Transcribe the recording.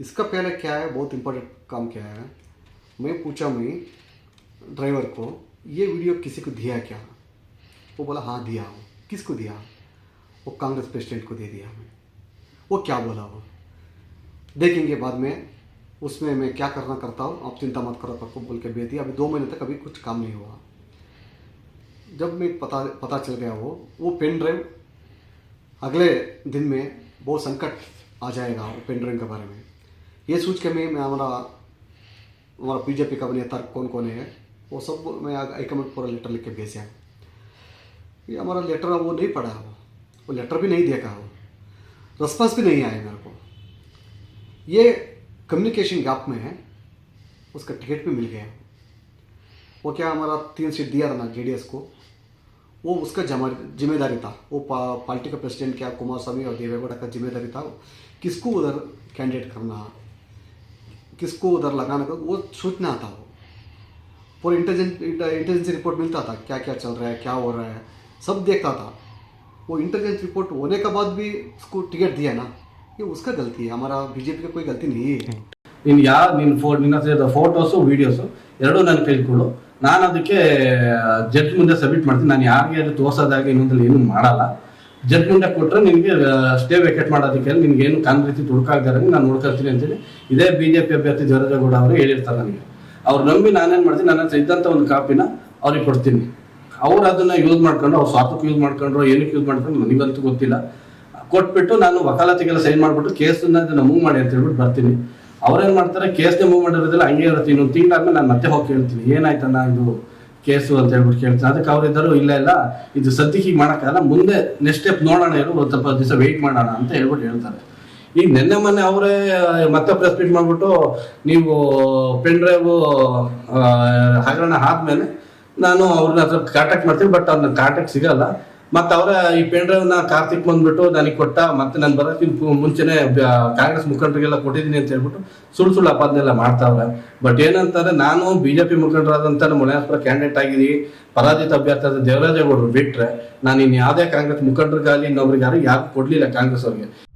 इसका पहले क्या है? बहुत इम्पोर्टेंट काम क्या है? मैं पूछा मैं ड्राइवर को, ये वीडियो किसी को दिया क्या? वो बोला हाँ दिया हूँ। किसको दिया? वो कांग्रेस प्रेसिडेंट को दे दिया मैं वो क्या बोला वो? देखेंगे बाद में, उसमें मैं क्या करना करता हूँ, आप चिंता मत करो करको बोल के भेज दिया। अभी दो महीने तक अभी कुछ काम नहीं हुआ। जब मैं पता पता चल गया वो वो पेन ड्राइव अगले दिन में बहुत संकट आ जाएगा वो पेन ड्राइव के बारे में। ये सोच के मैं हमारा हमारा बीजेपी का नेता कौन कौन है? वो सब मैं हाईकमांड पूरा लेटर लिख के भेजा ये हमारा लेटर वो नहीं पढ़ा वो। वो लेटर भी नहीं देखा वो। रेस्पॉन्स भी नहीं आया मेरे को। ये कम्युनिकेशन गैप में है। उसका टिकट भी मिल गया। वो क्या हमारा तीन सीट दिया था ना जे को? वो उसका जमा ज़िम्मेदारी था। वो पा, पार्टी का प्रेसिडेंट क्या कुमार स्वामी और देवेगौड़ा का ज़िम्मेदारी था? किसको उधर कैंडिडेट करना किसको उधर लगाना का वो सोचना था वो पूरा इंटेलिजेंस इंटेलिजेंस रिपोर्ट मिलता था क्या क्या चल रहा है क्या हो रहा है सब देखता था वो इंटेलिजेंस रिपोर्ट होने के बाद भी उसको टिकट दिया ना ये उसका गलती है हमारा बीजेपी का कोई गलती नहीं है ನೀನು ಯಾವ ನಿನ್ನ ಫೋ ನಿನ್ನ ಹತ್ರ ಫೋಟೋಸು ವೀಡಿಯೋಸು ಎರಡೂ ನನ್ನ ಕೈಲಿ ಕೊಡು ನಾನು ಅದಕ್ಕೆ ಜಡ್ಜ್ ಮುಂದೆ ಸಬ್ಮಿಟ್ ಮಾಡ್ತೀನಿ ನಾನು ಯಾರಿಗೆ ಅದು ತೋರ್ಸೋದಾಗ ಇನ್ನೊಂದ್ರಲ್ಲಿ ಏನು ಮಾಡಲ್ಲ ಜಡ್ಜ್ ಮುಂದೆ ಕೊಟ್ಟರೆ ನಿಮಗೆ ಸ್ಟೇ ವೇಕೆಟ್ ಮಾಡೋದಕ್ಕೆ ನಿಮ್ಗೆ ಏನು ಕಾನ್ ರೀತಿ ತುಡುಕಾಗ್ದಾರೆ ನಾನು ನೋಡ್ಕೊಳ್ತೀನಿ ಅಂತೇಳಿ ಇದೇ ಬಿ ಜೆ ಪಿ ಅಭ್ಯರ್ಥಿ ದೇವರಾಜೇಗೌಡ ಅವರು ಹೇಳಿರ್ತಾರೆ ನನಗೆ. ಅವ್ರು ನಂಬಿ ನಾನೇನು ಮಾಡ್ತೀನಿ, ನನ್ನ ಹತ್ರ ಇದ್ದಂಥ ಒಂದು ಕಾಪಿನ ಅವ್ರಿಗೆ ಕೊಡ್ತೀನಿ. ಅವ್ರು ಅದನ್ನ ಯೂಸ್ ಮಾಡ್ಕೊಂಡು ಅವ್ರು ಸ್ವಾರ್ಥಕ್ಕೆ ಯೂಸ್ ಮಾಡ್ಕೊಂಡ್ರು, ಏನಕ್ಕೆ ಯೂಸ್ ಮಾಡ್ಕೊಂಡು ನನಗಂತೂ ಗೊತ್ತಿಲ್ಲ. ಕೊಟ್ಬಿಟ್ಟು ನಾನು ವಕಾಲತಿಗೆಲ್ಲ ಸೈನ್ ಮಾಡಿಬಿಟ್ಟು ಕೇಸನ್ನ ಮೂವ್ ಮಾಡಿ ಅಂತ ಹೇಳ್ಬಿಟ್ಟು ಬರ್ತೀನಿ. ಅವ್ರೇನು ಮಾಡ್ತಾರೆ, ಕೇಸ್ನೇ ಮೂವ್ ಮಾಡಿರೋದಿಲ್ಲ ಹಂಗೆ ಇರುತ್ತೆ. ಇನ್ನೊಂದು ತಿಂಗಳಾದ್ಮೇಲೆ ನಾನು ಮತ್ತೆ ಹೋಗಿ ಕೇಳ್ತೀನಿ. ಏನಾಯ್ತಣ್ಣ ಇದು? ಕೇಸು ಅಂತ ಹೇಳ್ಬಿಟ್ಟು ಕೇಳ್ತಾರೆ. ಅದಕ್ಕೆ ಅವರಿದ್ದರು ಇಲ್ಲ ಇಲ್ಲ, ಇದು ಸದ್ಯಕ್ಕೆ ಹೀಗೆ ಮಾಡೋಕ್ಕಾಗಲ್ಲ. ಮುಂದೆ ನೆಕ್ಸ್ಟ್ ಸ್ಟೆಪ್ ನೋಡೋಣ ಇರು ಒಂದು ಸ್ವಲ್ಪ ದಿವಸ ವೆಯ್ಟ್ ಮಾಡೋಣ ಅಂತ ಹೇಳ್ಬಿಟ್ಟು ಹೇಳ್ತಾರೆ. ಈಗ ನಿನ್ನೆ ಮೊನ್ನೆ ಅವರೇ, ಮತ್ತೆ ಪ್ರೆಸ್ ಮೀಟ್ ಮಾಡಿಬಿಟ್ಟು ನೀವು ಪೆನ್ ಡ್ರೈವ್ ಹಗರಣ ಆದ್ಮೇಲೆ ನಾನು ಅವ್ರನ್ನ ಹತ್ರ ಕಾಂಟ್ಯಾಕ್ಟ್ ಮಾಡ್ತೀನಿ ಬಟ್ ಅವ್ರನ್ನ ಕಾಂಟ್ಯಾಕ್ಟ್ ಸಿಗಲ್ಲ. ಮತ್ತೆ ಅವರ ಈ ಪೆನ್ ಕಾರ್ತಿಕ್ ಬಂದ್ಬಿಟ್ಟು ನನಗೆ ಕೊಟ್ಟ, ಮತ್ತೆ ನಾನು ಬರೋಕ್ಕಿಂತ ಮುಂಚೆನೆ ಬ- ಕಾಂಗ್ರೆಸ್ ಮುಖಂಡರಿಗೆಲ್ಲ ಕೊಟ್ಟಿದ್ದೀನಿ ಅಂತ ಹೇಳ್ಬಿಟ್ಟು ಸುಳ್ಳು ಸುಳ್ಳು ಅಪಾದನೆಲ್ಲ ಮಾಡ್ತಾವ್ರೆ. ಬಟ್ ಏನಂತಂದ್ರೆ ನಾನು ಬಿಜೆಪಿ ಪಿ ಮುಖಂಡರಾದಂಥ ಮುನಿಯಾಸ್ಪುರ ಕ್ಯಾಂಡಿಡೇಟ್ ಆಗಿದ್ದೀನಿ. ಪರಾಜಿತ ಅಭ್ಯರ್ಥಿ ಆದ ದೇವರಾಜೇಗೌಡರು ಬಿಟ್ಟರೆ ನಾನು ಇನ್ನು ಯಾವುದೇ ಕಾಂಗ್ರೆಸ್ ಮುಖಂಡರಿಗಾಗಲಿ ಇನ್ನೊಬ್ರಿಗಾರು ಯಾರು ಕೊಡ್ಲಿಲ್ಲ ಕಾಂಗ್ರೆಸ್ ಅವ್ರಿಗೆ.